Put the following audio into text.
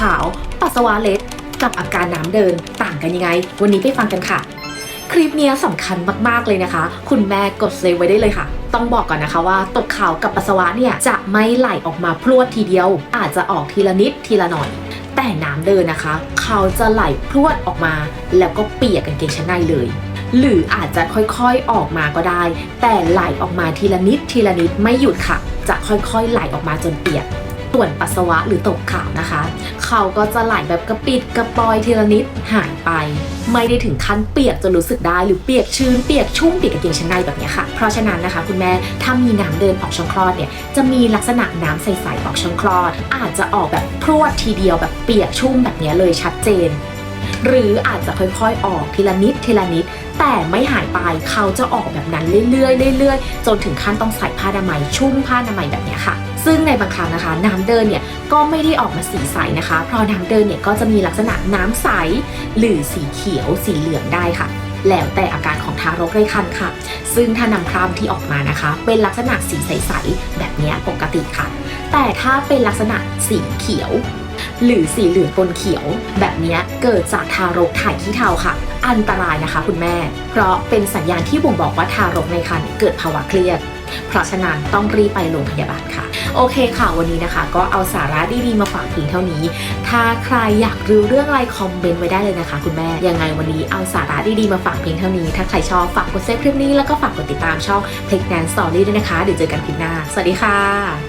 ขาว ปัสสาวะเล็ด กับอาการน้ำเดินต่างกันยังไง วันนี้ไปฟังกันค่ะ คลิปเนี้ยสำคัญมากๆเลยนะคะ คุณแม่กดเซฟไว้ได้เลยค่ะ ต้องบอกก่อนนะคะว่าตกขาวกับปัสสาวะเนี่ยจะไม่ไหลออกมาพรวดทีเดียว อาจจะออกทีละนิดทีละหน่อย แต่น้ำเดินนะคะ เขาจะไหลพรวดออกมา แล้วก็เปียกกางเกงชั้นในเลยหรืออาจจะค่อยๆออกมาก็ได้ แต่ไหลออกมาทีละนิดทีละนิดไม่หยุดค่ะ จะค่อยๆไหลออกมาจนเปียกส่วนปัสสาวะหรือตกขาวนะคะ เขาก็จะไหลแบบกระปิดกระปอยทีละนิดหายไป ไม่ได้ถึงขั้นเปียกจนรู้สึกได้หรือเปียกชื้นเปียกชุ่มเปียกกางเกงชั้นในแบบนี้ค่ะ เพราะฉะนั้นนะคะคุณแม่ถ้ามีน้ำเดินออกช่องคลอดเนี่ยจะมีลักษณะน้ำใสๆออกช่องคลอด อาจจะออกแบบพรวดทีเดียวแบบเปียกชุ่มแบบนี้เลยชัดเจน หรืออาจจะค่อยๆออกทีละนิดทีละนิด แต่ไม่หายไปเขาจะออกแบบนั้นเรื่อยๆเรื่อยๆ จนถึงขั้นต้องใส่ผ้าอนามัยชุ่มผ้าอนามัยแบบนี้ค่ะ ซึ่งในบางครั้งนะคะ น้ำเดินเนี่ยก็ไม่ได้ออกมาสีใสนะคะ เพราะน้ำเดินเนี่ยก็จะมีลักษณะน้ำใส หรือสีเขียวสีเหลืองได้ค่ะแล้วแต่อาการของทารกในครรภ์ค่ะ ซึ่งถ้านำครามที่ออกมานะคะ เป็นลักษณะสีใส ๆ แบบนี้ปกติค่ะ แต่ถ้าเป็นลักษณะสีเขียว หรือสีเหลืองปนเขียว แบบนี้เกิดจากทารกถ่ายขี้เทาค่ะ อันตรายนะคะคุณแม่ เพราะเป็นสัญญาณที่บ่งบอกว่าทารกในครรภ์เกิดภาวะเครียด เพราะฉะนั้นต้องรีบไปโรงพยาบาลค่ะ โอเคค่ะ วันนี้นะคะ ก็เอาสาระดีๆมาฝากเพียงเท่านี้ ถ้าใครอยากรู้เรื่องอะไรคอมเมนต์ไว้ได้เลยนะคะ คุณแม่ ยังไงวันนี้เอาสาระดีๆมาฝากเพียงเท่านี้ ถ้าใครชอบฝากกดเซฟคลิปนี้แล้วก็ฝากกดติดตามช่อง p l a y n a n Story ด้วยนะคะ เดี๋ยวเจอกันคลิปหน้า สวัสดีค่ะ